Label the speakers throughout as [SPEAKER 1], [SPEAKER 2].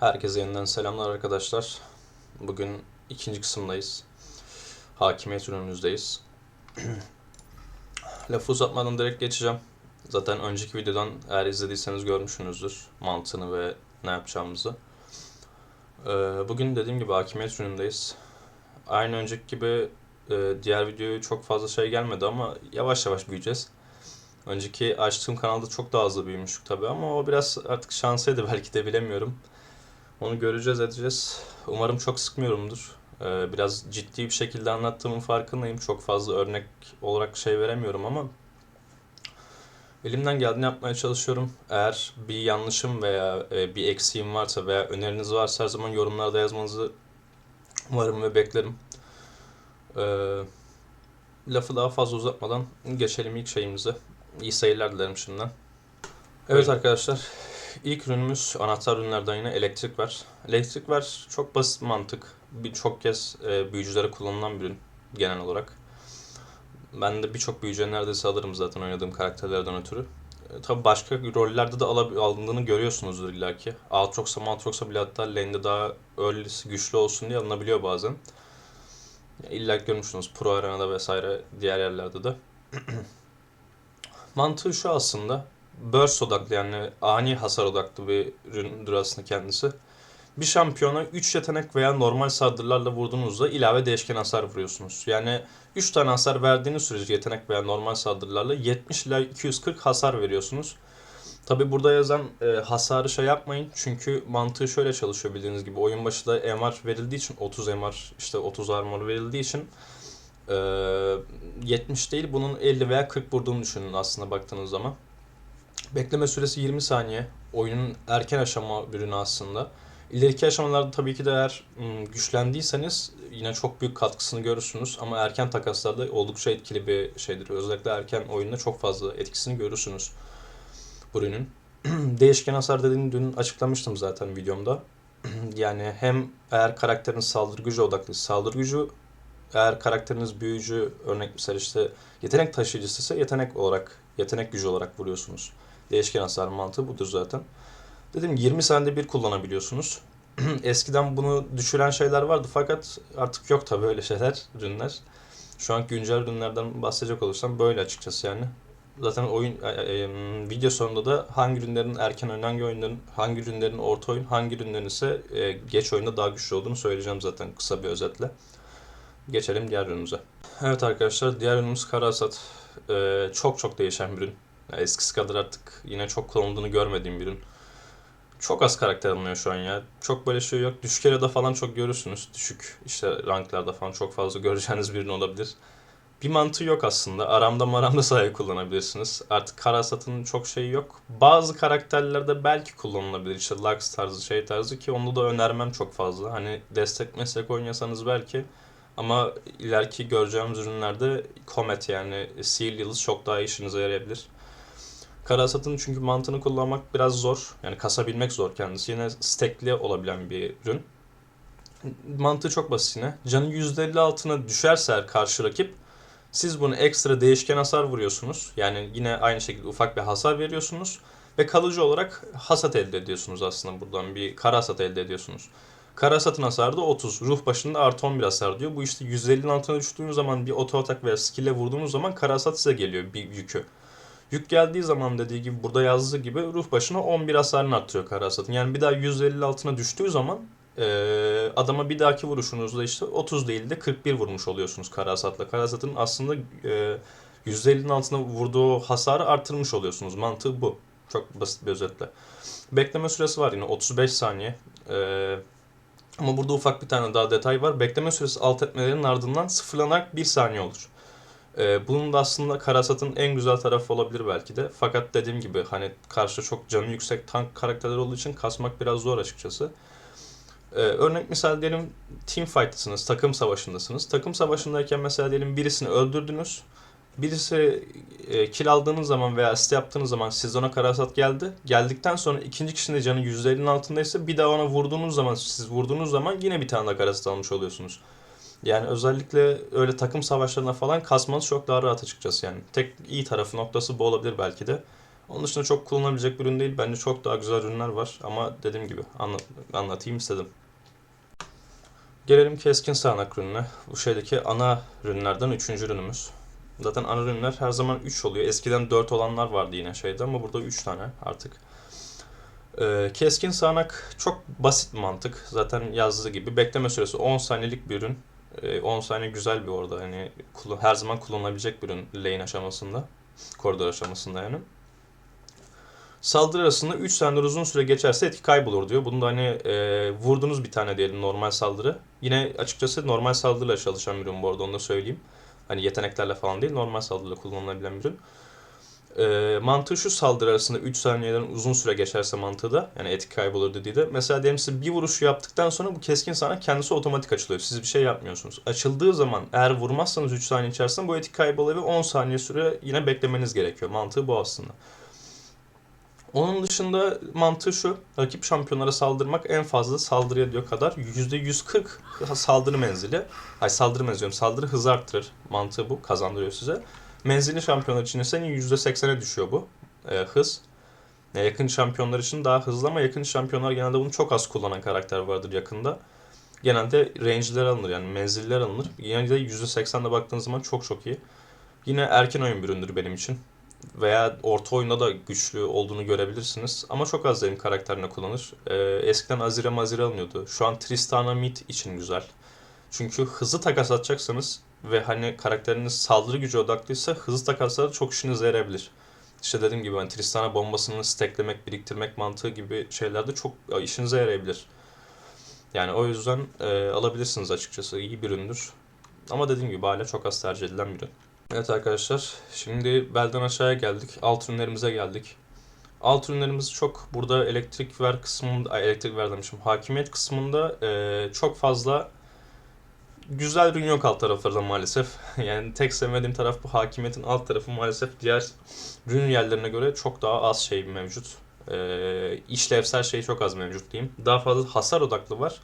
[SPEAKER 1] Herkese yeniden selamlar arkadaşlar. Bugün ikinci kısımdayız. Hakimiyet ürünümüzdeyiz. Lafı uzatmadan direkt geçeceğim. Zaten önceki videodan eğer izlediyseniz görmüşsünüzdür mantığını ve ne yapacağımızı. Ee, Bugün dediğim gibi hakimiyet ürünündeyiz. Aynı önceki gibi e, diğer videoyu çok fazla şey gelmedi ama yavaş yavaş büyüyeceğiz. Önceki açtığım kanalda çok daha hızlı büyümüştük tabii ama o biraz artık şansıydı belki de bilemiyorum. Onu göreceğiz edeceğiz. Umarım çok sıkmıyorumdur. Ee, biraz ciddi bir şekilde anlattığımın farkındayım. Çok fazla örnek olarak şey veremiyorum ama elimden geldiğini yapmaya çalışıyorum. Eğer bir yanlışım veya e, bir eksiğim varsa veya öneriniz varsa her zaman yorumlarda yazmanızı umarım ve beklerim. Ee, lafı daha fazla uzatmadan geçelim ilk şeyimize. İyi seyirler dilerim şimdiden. Evet arkadaşlar, ilk ürünümüz anahtar ürünlerden yine elektrik var. Elektrik var çok basit mantık. Birçok kez e, büyücülere kullanılan bir ürün genel olarak. Ben de birçok büyücüye neredeyse alırım zaten oynadığım karakterlerden ötürü. E, tabii başka rollerde de alab- alındığını görüyorsunuzdur illaki. Aatrox'a Maltrox'a bile hatta lane'de daha early'si güçlü olsun diye alınabiliyor bazen. İlla ki görmüşsünüz Pro Arena'da vesaire diğer yerlerde de. Mantığı şu aslında. Burst odaklı yani ani hasar odaklı bir üründür aslında kendisi. Bir şampiyona 3 yetenek veya normal saldırılarla vurduğunuzda ilave değişken hasar vuruyorsunuz. Yani 3 tane hasar verdiğiniz sürece yetenek veya normal saldırılarla 70 ila 240 hasar veriyorsunuz. Tabi burada yazan e, hasarı şey yapmayın çünkü mantığı şöyle çalışıyor bildiğiniz gibi oyun başında MR verildiği için 30 MR işte 30 armor verildiği için e, 70 değil bunun 50 veya 40 vurduğunu düşünün aslında baktığınız zaman. Bekleme süresi 20 saniye. Oyunun erken aşama ürünü aslında. İleriki aşamalarda tabii ki de eğer güçlendiyseniz yine çok büyük katkısını görürsünüz. Ama erken takaslarda oldukça etkili bir şeydir. Özellikle erken oyunda çok fazla etkisini görürsünüz ürünün. Değişken hasar dediğini dün açıklamıştım zaten videomda. yani hem eğer karakterin saldırı gücü odaklı saldırı gücü eğer karakteriniz büyücü örnek misal işte yetenek taşıyıcısı ise yetenek olarak yetenek gücü olarak vuruyorsunuz. Değişken hasar mantığı budur zaten. Dedim 20 saniyede bir kullanabiliyorsunuz. Eskiden bunu düşüren şeyler vardı fakat artık yok tabii öyle şeyler, ürünler. Şu an güncel ürünlerden bahsedecek olursam böyle açıkçası yani. Zaten oyun e, e, e, video sonunda da hangi ürünlerin erken oyun, hangi oyunların, hangi ürünlerin orta oyun, hangi ürünlerin ise e, geç oyunda daha güçlü olduğunu söyleyeceğim zaten kısa bir özetle. Geçelim diğer ürünümüze. Evet arkadaşlar diğer ürünümüz Karasat. Ee, çok çok değişen bir ürün. Ya eskisi kadar artık yine çok kullanıldığını görmediğim bir ürün. Çok az karakter alınıyor şu an ya. Çok böyle şey yok. Düşük arada falan çok görürsünüz. Düşük işte ranklarda falan çok fazla göreceğiniz bir ürün olabilir. Bir mantığı yok aslında. Aramda maramda sahip kullanabilirsiniz. Artık Karasat'ın çok şeyi yok. Bazı karakterlerde belki kullanılabilir. İşte Lux tarzı şey tarzı ki onu da önermem çok fazla. Hani destek meslek oynasanız belki. Ama ileriki göreceğimiz ürünlerde Comet yani Seal Yıldız çok daha işinize yarayabilir. Karasat'ın çünkü mantığını kullanmak biraz zor. Yani kasabilmek zor kendisi. Yine stackli olabilen bir ürün. Mantığı çok basit yine. Canı %50 altına düşerse eğer karşı rakip siz bunu ekstra değişken hasar vuruyorsunuz. Yani yine aynı şekilde ufak bir hasar veriyorsunuz. Ve kalıcı olarak hasat elde ediyorsunuz aslında buradan. Bir kara hasat elde ediyorsunuz. Kara hasatın hasarı da 30. Ruh başında artı 11 hasar diyor. Bu işte 150'nin altına düştüğünüz zaman bir oto atak veya skill'e vurduğunuz zaman kara hasat size geliyor bir yükü. Yük geldiği zaman dediği gibi burada yazdığı gibi ruh başına 11 hasarını arttırıyor kara hasatın. Yani bir daha 150 altına düştüğü zaman eee, adama bir dahaki vuruşunuzda işte 30 değil de 41 vurmuş oluyorsunuz kara hasatla. Kara hasatın aslında eee 150'nin altına vurduğu hasarı arttırmış oluyorsunuz. Mantığı bu. Çok basit bir özetle. Bekleme süresi var yine 35 saniye. Eee ama burada ufak bir tane daha detay var. Bekleme süresi alt etmelerinin ardından sıfırlanarak 1 saniye olur. Ee, bunun da aslında Karasat'ın en güzel tarafı olabilir belki de. Fakat dediğim gibi hani karşıda çok canı yüksek tank karakterler olduğu için kasmak biraz zor açıkçası. Ee, örnek misal diyelim team fight'tasınız, takım savaşındasınız. Takım savaşındayken mesela diyelim birisini öldürdünüz. Birisi e, kill aldığınız zaman veya asist yaptığınız zaman siz ona karasat geldi. Geldikten sonra ikinci kişinin de canı %50'nin altındaysa bir daha ona vurduğunuz zaman siz vurduğunuz zaman yine bir tane daha karasat almış oluyorsunuz. Yani özellikle öyle takım savaşlarına falan kasmanız çok daha rahat açıkçası yani. Tek iyi tarafı noktası bu olabilir belki de. Onun dışında çok kullanılabilecek bir ürün değil. Bence çok daha güzel ürünler var ama dediğim gibi anlat, anlatayım istedim. Gelelim keskin sağanak ürününe. Bu şeydeki ana ürünlerden üçüncü ürünümüz. Zaten ana ürünler her zaman 3 oluyor. Eskiden 4 olanlar vardı yine şeyde ama burada 3 tane artık. Ee, keskin sağanak çok basit mantık. Zaten yazdığı gibi bekleme süresi 10 saniyelik bir ürün. Ee, 10 saniye güzel bir orada. Hani her zaman kullanılabilecek bir ürün lane aşamasında. Koridor aşamasında yani. Saldırı arasında 3 saniye uzun süre geçerse etki kaybolur diyor. Bunu da hani e, vurdunuz bir tane diyelim normal saldırı. Yine açıkçası normal saldırıyla çalışan bir ürün bu arada onu da söyleyeyim. Hani yeteneklerle falan değil normal saldırıyla kullanılabilen bir ürün. E, mantığı şu saldırı arasında 3 saniyeden uzun süre geçerse mantığı da yani etki kaybolur dediği de. Mesela diyelim size bir vuruşu yaptıktan sonra bu keskin sana kendisi otomatik açılıyor. Siz bir şey yapmıyorsunuz. Açıldığı zaman eğer vurmazsanız 3 saniye içerisinde bu etki kayboluyor ve 10 saniye süre yine beklemeniz gerekiyor. Mantığı bu aslında. Onun dışında mantığı şu. Rakip şampiyonlara saldırmak en fazla saldırıya diyor kadar %140 saldırı menzili. Ay saldırı menzili. Saldırı hızı arttırır. Mantığı bu. Kazandırıyor size. Menzilli şampiyonlar için ise %80'e düşüyor bu e, hız. Ya yakın şampiyonlar için daha hızlı ama yakın şampiyonlar genelde bunu çok az kullanan karakter vardır yakında. Genelde range'ler alınır yani menziller alınır. Yani de %80'de baktığınız zaman çok çok iyi. Yine erken oyun bir üründür benim için veya orta oyunda da güçlü olduğunu görebilirsiniz. Ama çok az benim karakterine kullanır. Ee, eskiden Azire Mazire alınıyordu. Şu an Tristana Mid için güzel. Çünkü hızlı takas atacaksanız ve hani karakteriniz saldırı gücü odaklıysa hızlı takaslar çok işinize yarayabilir. İşte dediğim gibi ben Tristana bombasını stacklemek, biriktirmek mantığı gibi şeylerde çok e, işinize yarayabilir. Yani o yüzden e, alabilirsiniz açıkçası. İyi bir üründür. Ama dediğim gibi hala çok az tercih edilen bir ürün. Evet arkadaşlar, şimdi belden aşağıya geldik. Alt ürünlerimize geldik. Alt ürünlerimiz çok burada elektrik ver kısmında, elektrik ver demişim, hakimiyet kısmında e, çok fazla güzel ürün yok alt taraflarda maalesef. Yani tek sevmediğim taraf bu hakimiyetin alt tarafı maalesef diğer ürün yerlerine göre çok daha az şey mevcut. E, işlevsel şey çok az mevcut diyeyim. Daha fazla hasar odaklı var.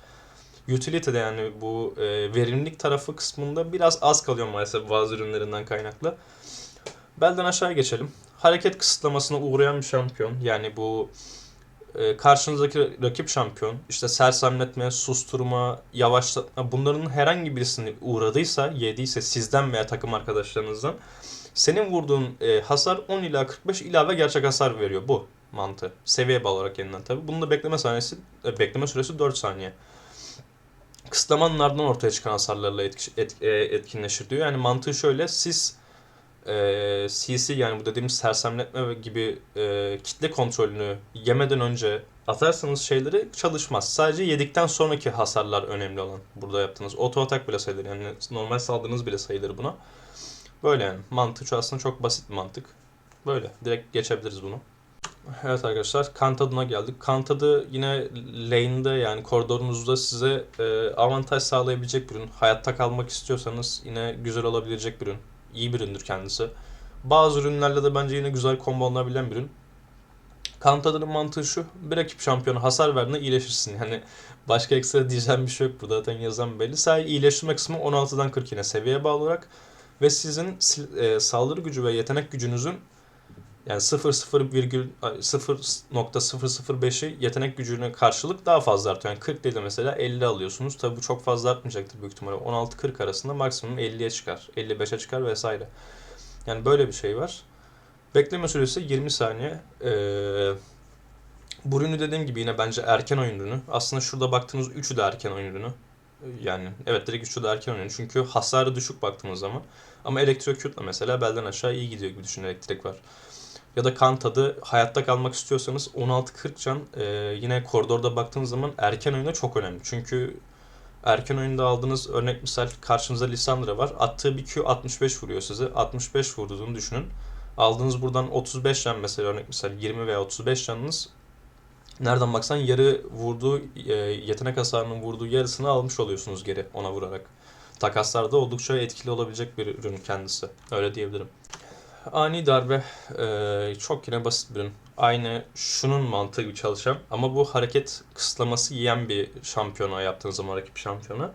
[SPEAKER 1] Utility'de yani bu e, verimlilik tarafı kısmında biraz az kalıyor maalesef bazı ürünlerinden kaynaklı. Belden aşağı geçelim. Hareket kısıtlamasına uğrayan bir şampiyon. Yani bu e, karşınızdaki rakip şampiyon işte sersemletme, susturma, yavaşlatma bunların herhangi birisini uğradıysa, yediyse sizden veya takım arkadaşlarınızdan senin vurduğun e, hasar 10 ila 45 ilave gerçek hasar veriyor bu mantığı. Seviye bağlı olarak yeniden tabi. Bunun da bekleme saniyesi, e, bekleme süresi 4 saniye kısıtlamanın ardından ortaya çıkan hasarlarla etki, et, e, etkinleşir diyor. Yani mantığı şöyle siz e, CC yani bu dediğimiz sersemletme gibi e, kitle kontrolünü yemeden önce atarsanız şeyleri çalışmaz. Sadece yedikten sonraki hasarlar önemli olan burada yaptığınız. Auto atak bile sayılır yani normal saldırınız bile sayılır buna. Böyle yani mantığı şu aslında çok basit bir mantık. Böyle direkt geçebiliriz bunu. Evet arkadaşlar kan tadına geldik. Kan tadı yine lane'de yani koridorunuzda size e, avantaj sağlayabilecek bir ürün. Hayatta kalmak istiyorsanız yine güzel olabilecek bir ürün. İyi bir üründür kendisi. Bazı ürünlerle de bence yine güzel kombolabilen bir ürün. Kan tadının mantığı şu. Bir rakip şampiyona hasar verdiğinde iyileşirsin. Yani başka ekstra diyeceğim bir şey yok burada zaten yazan belli. Sadece iyileştirme kısmı 16'dan 40 yine seviyeye bağlı olarak. Ve sizin e, saldırı gücü ve yetenek gücünüzün yani 0.005'i yetenek gücüne karşılık daha fazla artıyor. Yani 40 değil de mesela 50 alıyorsunuz. Tabi bu çok fazla artmayacaktır büyük ihtimalle. 16-40 arasında maksimum 50'ye çıkar. 55'e çıkar vesaire. Yani böyle bir şey var. Bekleme süresi 20 saniye. Ee, bu ürünü dediğim gibi yine bence erken oyun ürünü. Aslında şurada baktığınız üçü de erken oyun ürünü. Yani evet direkt üçü de erken oyun. Çünkü hasarı düşük baktığımız zaman. Ama elektrocute'la mesela belden aşağı iyi gidiyor gibi düşün elektrik var ya da kan tadı hayatta kalmak istiyorsanız 16-40 can e, yine koridorda baktığınız zaman erken oyunda çok önemli. Çünkü erken oyunda aldığınız örnek misal karşınızda Lissandra var. Attığı bir Q 65 vuruyor size. 65 vurduğunu düşünün. Aldığınız buradan 35 can mesela örnek misal 20 veya 35 canınız nereden baksan yarı vurduğu e, yetenek hasarının vurduğu yarısını almış oluyorsunuz geri ona vurarak. Takaslarda oldukça etkili olabilecek bir ürün kendisi. Öyle diyebilirim. Ani darbe e, çok yine basit bir ürün. Aynı şunun mantığı gibi çalışan ama bu hareket kısıtlaması yiyen bir şampiyona yaptığınız zaman rakip şampiyona.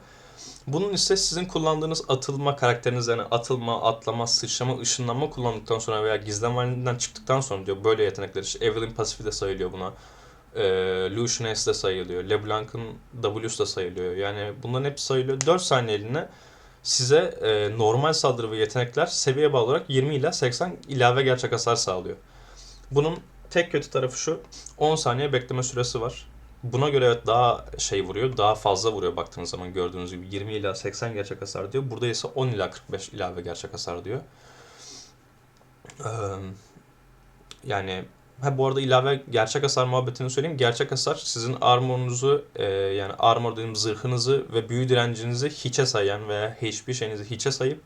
[SPEAKER 1] Bunun ise sizin kullandığınız atılma karakteriniz yani atılma, atlama, sıçrama, ışınlanma kullandıktan sonra veya gizlenme halinden çıktıktan sonra diyor böyle yetenekler işte Evelyn pasifi de sayılıyor buna. Ee, Lucian S de sayılıyor. LeBlanc'ın W'su da sayılıyor. Yani bunların hepsi sayılıyor. 4 saniyeliğine size e, normal saldırı ve yetenekler seviye bağlı olarak 20 ila 80 ilave gerçek hasar sağlıyor. Bunun tek kötü tarafı şu. 10 saniye bekleme süresi var. Buna göre evet daha şey vuruyor. Daha fazla vuruyor baktığınız zaman gördüğünüz gibi 20 ila 80 gerçek hasar diyor. Burada ise 10 ila 45 ilave gerçek hasar diyor. Ee, yani ha bu arada ilave gerçek hasar muhabbetini söyleyeyim. Gerçek hasar sizin armorunuzu e, yani armor dediğim zırhınızı ve büyü direncinizi hiçe sayan veya HP şeyinizi hiçe sayıp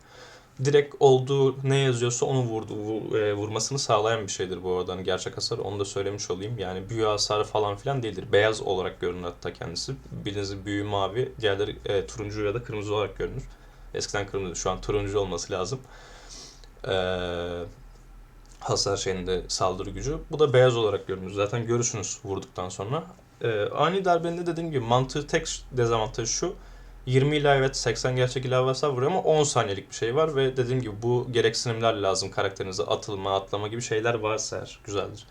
[SPEAKER 1] direkt olduğu ne yazıyorsa onu vurdu, vu- e, vurmasını sağlayan bir şeydir bu arada. Hani gerçek hasar onu da söylemiş olayım. Yani büyü hasarı falan filan değildir. Beyaz olarak görünür hatta kendisi. Birinizin büyü mavi, diğerleri e, turuncu ya da kırmızı olarak görünür. Eskiden kırmızı, şu an turuncu olması lazım. Eee hasar şeyinde saldırı gücü. Bu da beyaz olarak görünür. Zaten görürsünüz vurduktan sonra. Ee, ani darbenin de dediğim gibi mantığı tek dezavantajı şu. 20 ila evet 80 gerçek ilave hasar vuruyor ama 10 saniyelik bir şey var ve dediğim gibi bu gereksinimler lazım karakterinize atılma, atlama gibi şeyler varsa eğer güzeldir.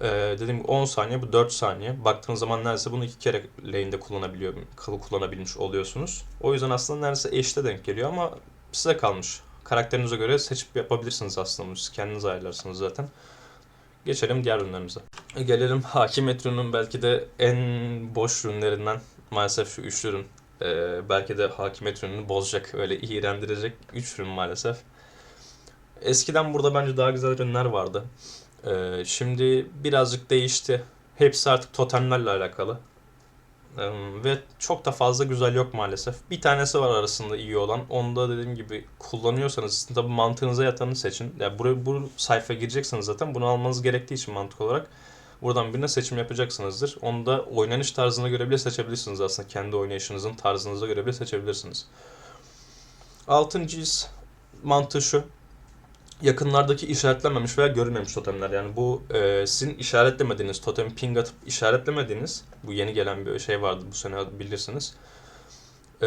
[SPEAKER 1] Ee, dediğim gibi 10 saniye bu 4 saniye. Baktığınız zaman neredeyse bunu iki kere lane'de kullanabiliyor, kullanabilmiş oluyorsunuz. O yüzden aslında neredeyse eşte denk geliyor ama size kalmış. Karakterinize göre seçip yapabilirsiniz aslında bunu. Siz kendiniz ayarlarsınız zaten. Geçelim diğer ürünlerimize. E, Gelelim Hakimiyet ürünün belki de en boş ürünlerinden maalesef şu üçlü ürün. Ee, belki de Hakimiyet ürününü bozacak, öyle iğrendirecek üç ürün maalesef. Eskiden burada bence daha güzel ürünler vardı. Ee, şimdi birazcık değişti. Hepsi artık totemlerle alakalı. Ve çok da fazla güzel yok maalesef. Bir tanesi var arasında iyi olan. Onu da dediğim gibi kullanıyorsanız tabi mantığınıza yatanı seçin. Yani buraya bu sayfaya girecekseniz zaten bunu almanız gerektiği için mantık olarak buradan birine seçim yapacaksınızdır. Onu da oynanış tarzına göre bile seçebilirsiniz aslında. Kendi oynayışınızın tarzınıza göre bile seçebilirsiniz. Altıncı mantığı şu yakınlardaki işaretlenmemiş veya görülmemiş totemler. Yani bu e, sizin işaretlemediğiniz, totem ping atıp işaretlemediğiniz, bu yeni gelen bir şey vardı bu sene bilirsiniz. E,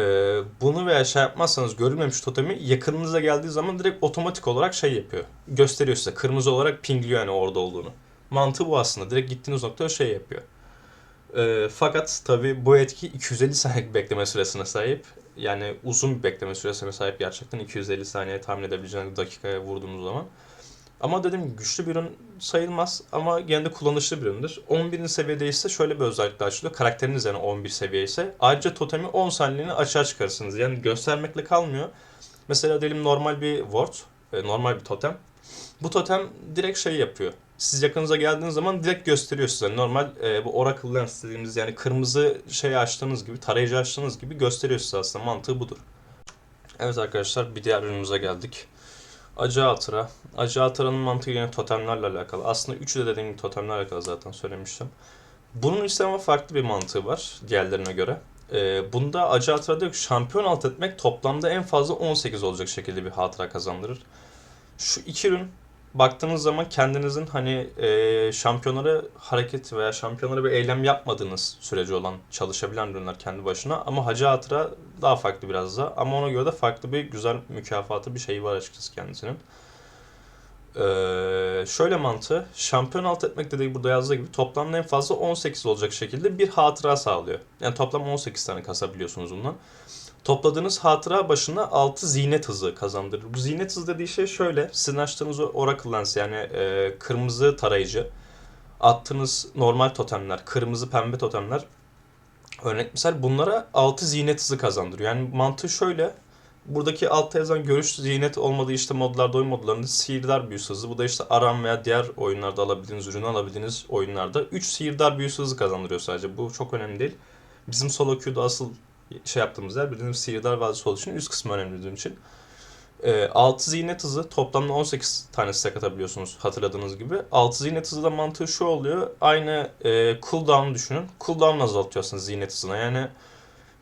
[SPEAKER 1] bunu veya şey yapmazsanız görülmemiş totemi yakınınıza geldiği zaman direkt otomatik olarak şey yapıyor. Gösteriyor size. Kırmızı olarak pingliyor yani orada olduğunu. Mantığı bu aslında. Direkt gittiğiniz noktada şey yapıyor. E, fakat tabi bu etki 250 saniye bekleme süresine sahip. Yani uzun bir bekleme süresine sahip gerçekten 250 saniye tahmin edebileceğiniz dakikaya vurduğunuz zaman. Ama gibi güçlü bir ürün sayılmaz ama gene de kullanışlı bir üründür. 11. seviyede ise şöyle bir özellik açılıyor. Karakteriniz yani 11 seviye ise ayrıca totemi 10 saniyeliğine açığa çıkarırsınız. Yani göstermekle kalmıyor. Mesela diyelim normal bir ward, e, normal bir totem. Bu totem direkt şey yapıyor. Siz yakınıza geldiğiniz zaman direkt gösteriyor size. Normal e, bu Oracle Lens dediğimiz yani kırmızı şey açtığınız gibi, tarayıcı açtığınız gibi gösteriyor size aslında. Mantığı budur. Evet arkadaşlar bir diğer ürünümüze geldik. Acı Hatıra. Acı Hatıra'nın mantığı yine totemlerle alakalı. Aslında üçü de dediğim gibi totemlerle alakalı zaten söylemiştim. Bunun ise ama farklı bir mantığı var diğerlerine göre. Ee, bunda Acı Hatıra diyor ki şampiyon alt etmek toplamda en fazla 18 olacak şekilde bir hatıra kazandırır. Şu iki ürün baktığınız zaman kendinizin hani e, şampiyonlara hareket veya şampiyonlara bir eylem yapmadığınız sürece olan çalışabilen ürünler kendi başına ama Hacı Hatıra daha farklı biraz da ama ona göre de farklı bir güzel mükafatı bir şeyi var açıkçası kendisinin. Ee, şöyle mantığı şampiyon alt etmek dediği burada yazdığı gibi toplamda en fazla 18 olacak şekilde bir hatıra sağlıyor. Yani toplam 18 tane kasabiliyorsunuz bundan. Topladığınız hatıra başına 6 zinet hızı kazandırır. Bu zinet hızı dediği şey şöyle. Sizin açtığınız Oracle Lens yani e, kırmızı tarayıcı, attığınız normal totemler, kırmızı pembe totemler örnek misal bunlara 6 zinet hızı kazandırıyor. Yani mantığı şöyle. Buradaki altta yazan görüş zinet olmadığı işte modlarda oyun modlarında sihirdar büyüsü hızı. Bu da işte Aram veya diğer oyunlarda alabildiğiniz ürünü alabildiğiniz oyunlarda 3 sihirdar büyüsü hızı kazandırıyor sadece. Bu çok önemli değil. Bizim solo queue'da asıl şey yaptığımız yer bildiğimiz Sihirdar Vadisi olduğu için üst kısmı önemli bizim için. E, 6 ziynet hızı toplamda 18 tane stack atabiliyorsunuz hatırladığınız gibi. 6 ziynet hızı da mantığı şu oluyor. Aynı e, cooldown düşünün. Cooldown azaltıyorsunuz ziynet hızına. Yani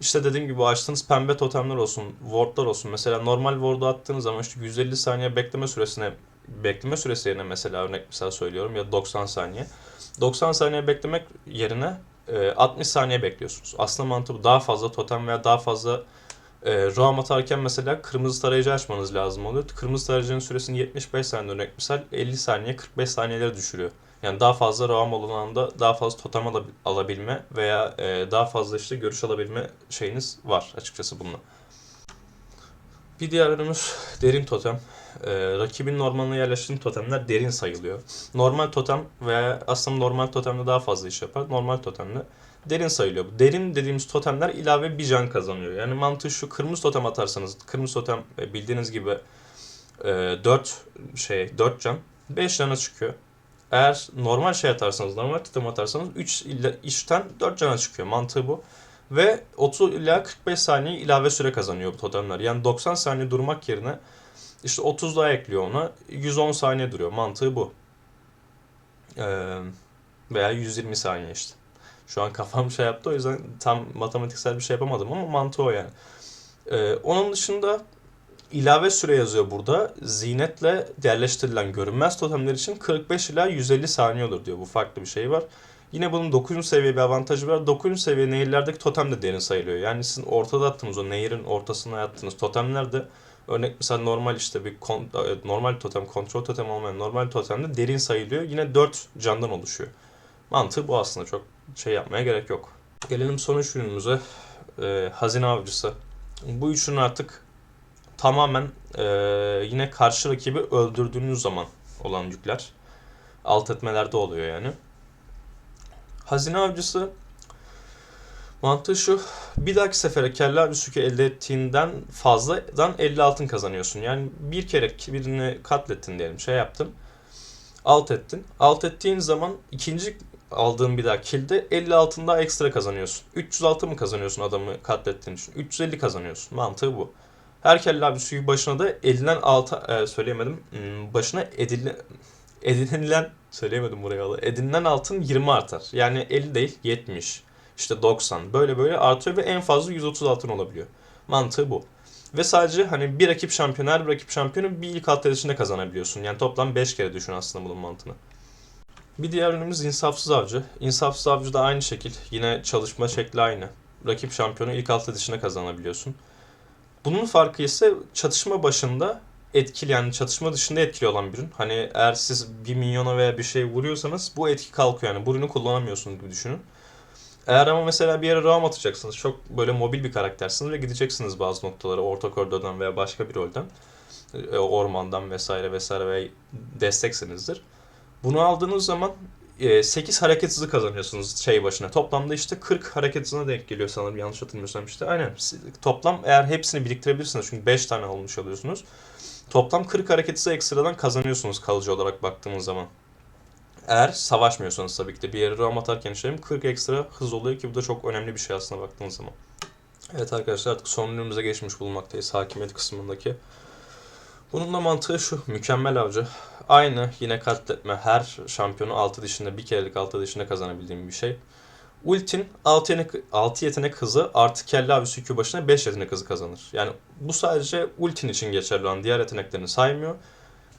[SPEAKER 1] işte dediğim gibi açtığınız pembe totemler olsun, wardlar olsun. Mesela normal ward'u attığınız zaman işte 150 saniye bekleme süresine bekleme süresi yerine mesela örnek misal söylüyorum ya 90 saniye. 90 saniye beklemek yerine 60 saniye bekliyorsunuz. Aslında mantığı bu. Daha fazla totem veya daha fazla E, roam atarken mesela kırmızı tarayıcı açmanız lazım oluyor. Kırmızı tarayıcının süresini 75 saniye örnek misal 50 saniye 45 saniyelere düşürüyor. Yani daha fazla roam olan anda daha fazla totem alab- alabilme veya e, daha fazla işte görüş alabilme şeyiniz var açıkçası bununla. Bir diğer ürünümüz derin totem. Ee, rakibin normaline yerleştiğin totemler derin sayılıyor. Normal totem veya aslında normal totemde daha fazla iş yapar. Normal totemle derin sayılıyor. Derin dediğimiz totemler ilave bir can kazanıyor. Yani mantığı şu kırmızı totem atarsanız kırmızı totem e, bildiğiniz gibi e, 4 şey 4 can 5 cana çıkıyor. Eğer normal şey atarsanız, normal totem atarsanız 3 ile 3'ten 4 cana çıkıyor. Mantığı bu. Ve 30 ila 45 saniye ilave süre kazanıyor bu totemler. Yani 90 saniye durmak yerine işte 30 daha ekliyor ona. 110 saniye duruyor. Mantığı bu. Ee, veya 120 saniye işte. Şu an kafam şey yaptı o yüzden tam matematiksel bir şey yapamadım ama mantığı o yani. Ee, onun dışında ilave süre yazıyor burada. Zinetle yerleştirilen görünmez totemler için 45 ila 150 saniye olur diyor. Bu farklı bir şey var. Yine bunun 9. seviye bir avantajı var. 9. seviye nehirlerdeki totem de derin sayılıyor. Yani sizin ortada attığınız o nehirin ortasına attığınız totemler de örnek mesela normal işte bir kon- e, normal totem, kontrol totem olmayan normal totemde derin sayılıyor. Yine 4 candan oluşuyor. Mantığı bu aslında çok şey yapmaya gerek yok. Gelelim son üç ürünümüze. Ee, hazine avcısı. Bu üçünün artık tamamen e, yine karşı rakibi öldürdüğünüz zaman olan yükler. Alt etmelerde oluyor yani. Hazine avcısı mantığı şu. Bir dahaki sefere kelle avcısı elde ettiğinden fazladan 50 altın kazanıyorsun. Yani bir kere birini katlettin diyelim şey yaptın. Alt ettin. Alt ettiğin zaman ikinci aldığın bir daha killde 50 altın daha ekstra kazanıyorsun. 300 altın mı kazanıyorsun adamı katlettiğin için? 350 kazanıyorsun. Mantığı bu. Her kelle abi suyu başına da edilen altı e, söyleyemedim. Hmm, Başına edile, edinilen söyleyemedim buraya. Edinilen altın 20 artar. Yani 50 değil 70. işte 90. Böyle böyle artıyor ve en fazla 130 altın olabiliyor. Mantığı bu. Ve sadece hani bir rakip şampiyonu her bir rakip şampiyonu bir ilk alt edişinde kazanabiliyorsun. Yani toplam 5 kere düşün aslında bunun mantığını. Bir diğer ürünümüz insafsız avcı. İnsafsız avcı da aynı şekil. Yine çalışma şekli aynı. Rakip şampiyonu ilk alt edişinde kazanabiliyorsun. Bunun farkı ise çatışma başında etkili yani çatışma dışında etkili olan bir ürün. Hani eğer siz bir minyona veya bir şey vuruyorsanız bu etki kalkıyor yani bu ürünü kullanamıyorsunuz gibi düşünün. Eğer ama mesela bir yere roam atacaksınız, çok böyle mobil bir karaktersiniz ve gideceksiniz bazı noktalara orta koridordan veya başka bir rolden, e, ormandan vesaire vesaire ve desteksinizdir. Bunu aldığınız zaman e, 8 hareket hızı kazanıyorsunuz şey başına. Toplamda işte 40 hareket hızına denk geliyor sanırım yanlış hatırlamıyorsam işte. Aynen. Toplam eğer hepsini biriktirebilirsiniz çünkü 5 tane almış oluyorsunuz. Toplam 40 hareket hızı ekstradan kazanıyorsunuz kalıcı olarak baktığımız zaman. Eğer savaşmıyorsanız tabii ki de bir yere roam atarken işlerim 40 ekstra hız oluyor ki bu da çok önemli bir şey aslında baktığınız zaman. Evet arkadaşlar artık son ürünümüze geçmiş bulunmaktayız hakimiyet kısmındaki. Bunun da mantığı şu. Mükemmel avcı. Aynı yine katletme. Her şampiyonu 6 dışında bir kerelik 6 dışında kazanabildiğim bir şey. Ultin 6 yetenek, 6 yetenek hızı artı kelle avcısı Q başına 5 yetenek hızı kazanır. Yani bu sadece ultin için geçerli olan diğer yeteneklerini saymıyor.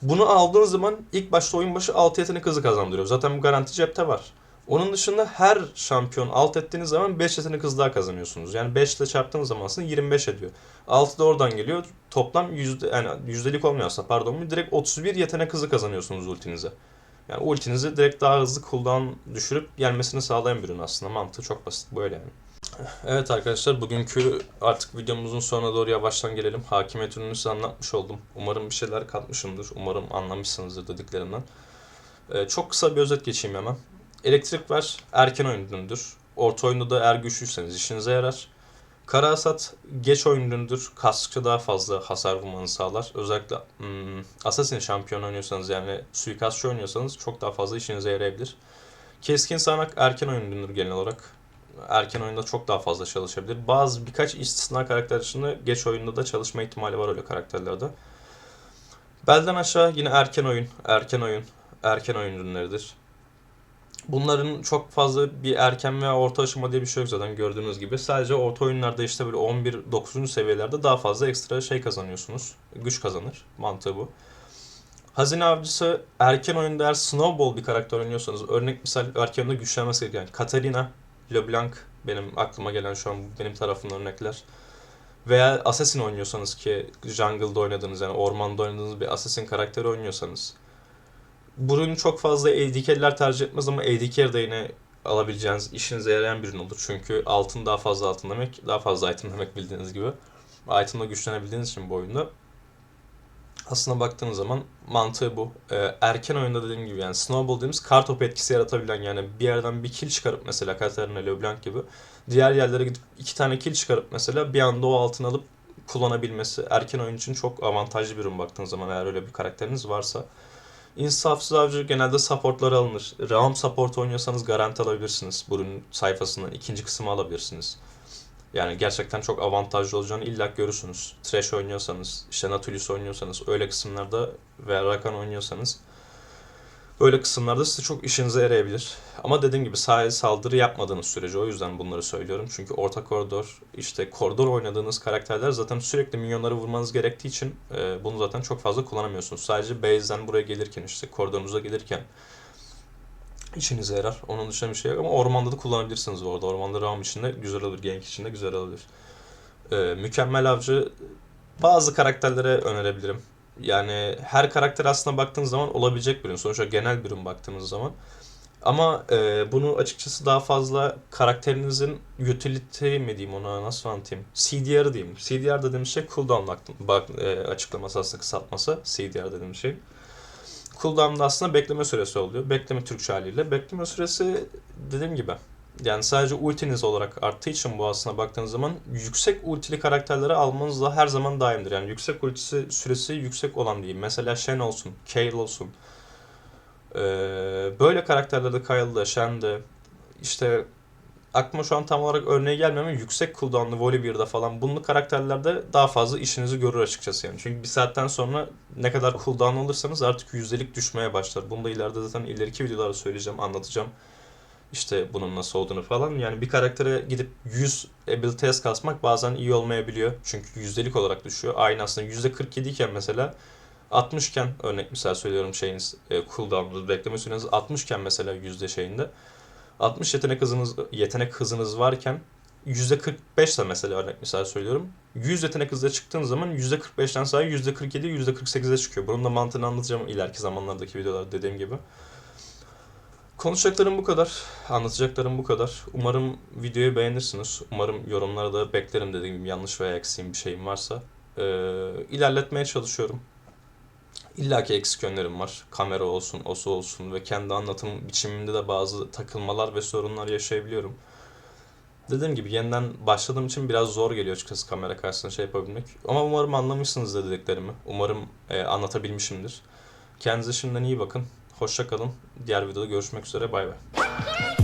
[SPEAKER 1] Bunu aldığın zaman ilk başta oyun başı 6 yetenek hızı kazandırıyor. Zaten bu garanti cepte var. Onun dışında her şampiyon alt ettiğiniz zaman 5 yetenek hız daha kazanıyorsunuz. Yani 5 ile çarptığınız zaman aslında 25 ediyor. 6 da oradan geliyor. Toplam yüzde, yani yüzdelik olmuyor aslında pardon. Direkt 31 yetenek hızı kazanıyorsunuz ultinize. Yani ultinizi direkt daha hızlı cooldown düşürüp gelmesini sağlayan bir ürün aslında. Mantığı çok basit böyle yani. Evet arkadaşlar bugünkü artık videomuzun sonuna doğru yavaştan gelelim. Hakimiyet ürünü size anlatmış oldum. Umarım bir şeyler katmışımdır. Umarım anlamışsınızdır dediklerimden. Ee, çok kısa bir özet geçeyim hemen. Elektrik ver erken oyun. Orta oyunda da eğer güçlüyseniz işinize yarar. Kara hasat geç oyun ürünüdür. Kastıkça daha fazla hasar vurmanı sağlar. Özellikle hmm, Assassin şampiyon oynuyorsanız yani suikastçı oynuyorsanız çok daha fazla işinize yarayabilir. Keskin sağanak erken oyun genel olarak. Erken oyunda çok daha fazla çalışabilir. Bazı birkaç istisna karakter dışında geç oyunda da çalışma ihtimali var öyle karakterlerde. Belden aşağı yine erken oyun, erken oyun, erken oyun ürünleridir. Bunların çok fazla bir erken veya orta aşama diye bir şey yok zaten gördüğünüz gibi. Sadece orta oyunlarda işte böyle 11 9. seviyelerde daha fazla ekstra şey kazanıyorsunuz. Güç kazanır. Mantığı bu. Hazine avcısı erken oyunda eğer Snowball bir karakter oynuyorsanız örnek misal erken oyunda güçlenmesi gereken Katarina, LeBlanc benim aklıma gelen şu an benim tarafımdan örnekler. Veya Assassin oynuyorsanız ki jungle'da oynadığınız yani ormanda oynadığınız bir Assassin karakteri oynuyorsanız bu ürün çok fazla AD carry'ler tercih etmez ama AD de yine alabileceğiniz, işinize yarayan bir ürün olur. Çünkü altın daha fazla altın demek, daha fazla item demek bildiğiniz gibi. Item'la güçlenebildiğiniz için bu oyunda. Aslına baktığınız zaman mantığı bu. Ee, erken oyunda dediğim gibi yani snowball dediğimiz kar topu etkisi yaratabilen yani bir yerden bir kill çıkarıp mesela Katarina LeBlanc gibi diğer yerlere gidip iki tane kill çıkarıp mesela bir anda o altını alıp kullanabilmesi erken oyun için çok avantajlı bir ürün baktığınız zaman eğer öyle bir karakteriniz varsa. İnsafsız avcı genelde supportlara alınır. Realm support oynuyorsanız garanti alabilirsiniz. Bu ürün sayfasından ikinci kısmı alabilirsiniz. Yani gerçekten çok avantajlı olacağını illa görürsünüz. Trash oynuyorsanız, işte Nautilus oynuyorsanız, öyle kısımlarda veya Rakan oynuyorsanız öyle kısımlarda size çok işinize yarayabilir. Ama dediğim gibi sahil saldırı yapmadığınız sürece o yüzden bunları söylüyorum. Çünkü orta koridor, işte koridor oynadığınız karakterler zaten sürekli minyonları vurmanız gerektiği için e, bunu zaten çok fazla kullanamıyorsunuz. Sadece base'den buraya gelirken işte koridorunuza gelirken işinize yarar. Onun dışında bir şey yok ama ormanda da kullanabilirsiniz bu arada. Ormanda roam içinde güzel olur, gank içinde güzel olabilir. Ee, mükemmel avcı bazı karakterlere önerebilirim. Yani her karakter aslında baktığınız zaman olabilecek bir ürün. Sonuçta genel bir ürün baktığınız zaman. Ama e, bunu açıkçası daha fazla karakterinizin utility mi diyeyim ona nasıl anlatayım? CDR diyeyim. CDR dediğimiz şey cooldown bak, e, açıklaması aslında kısaltması. CDR dediğimiz şey. Cooldown'da aslında bekleme süresi oluyor. Bekleme Türkçe haliyle. Bekleme süresi dediğim gibi yani sadece ultiniz olarak arttığı için bu aslına baktığınız zaman yüksek ultili karakterleri almanız da her zaman daimdir. Yani yüksek ultisi süresi yüksek olan diyeyim. Mesela Shen olsun, Kayle olsun. Ee, böyle karakterlerde Kayle'da, Shen'de işte aklıma şu an tam olarak örneği gelmiyor ama yüksek cooldown'lı Volibear'da falan bunlu karakterlerde daha fazla işinizi görür açıkçası yani. Çünkü bir saatten sonra ne kadar cooldown alırsanız artık yüzdelik düşmeye başlar. Bunu da ileride zaten ileriki videolarda söyleyeceğim, anlatacağım. İşte bunun nasıl olduğunu falan. Yani bir karaktere gidip 100 ability test kasmak bazen iyi olmayabiliyor. Çünkü yüzdelik olarak düşüyor. Aynı aslında %47 iken mesela 60 iken örnek misal söylüyorum şeyiniz e, cooldown'unuz bekleme süreniz 60 iken mesela yüzde şeyinde 60 yetenek hızınız yetenek hızınız varken %45 ise mesela örnek misal söylüyorum. 100 yetenek hızına çıktığın zaman %45'ten sonra %47, %48'e çıkıyor. Bunun da mantığını anlatacağım ileriki zamanlardaki videolarda dediğim gibi. Konuşacaklarım bu kadar. Anlatacaklarım bu kadar. Umarım videoyu beğenirsiniz. Umarım yorumlarda beklerim dediğim gibi yanlış veya eksiğim bir şeyim varsa. Ee, ilerletmeye çalışıyorum. İlla ki eksik yönlerim var. Kamera olsun, osu olsun ve kendi anlatım biçimimde de bazı takılmalar ve sorunlar yaşayabiliyorum. Dediğim gibi yeniden başladığım için biraz zor geliyor açıkçası kamera karşısında şey yapabilmek. Ama umarım anlamışsınızdır dediklerimi. Umarım e, anlatabilmişimdir. Kendinize şimdiden iyi bakın. Hoşça kalın. Diğer videoda görüşmek üzere. Bay bay.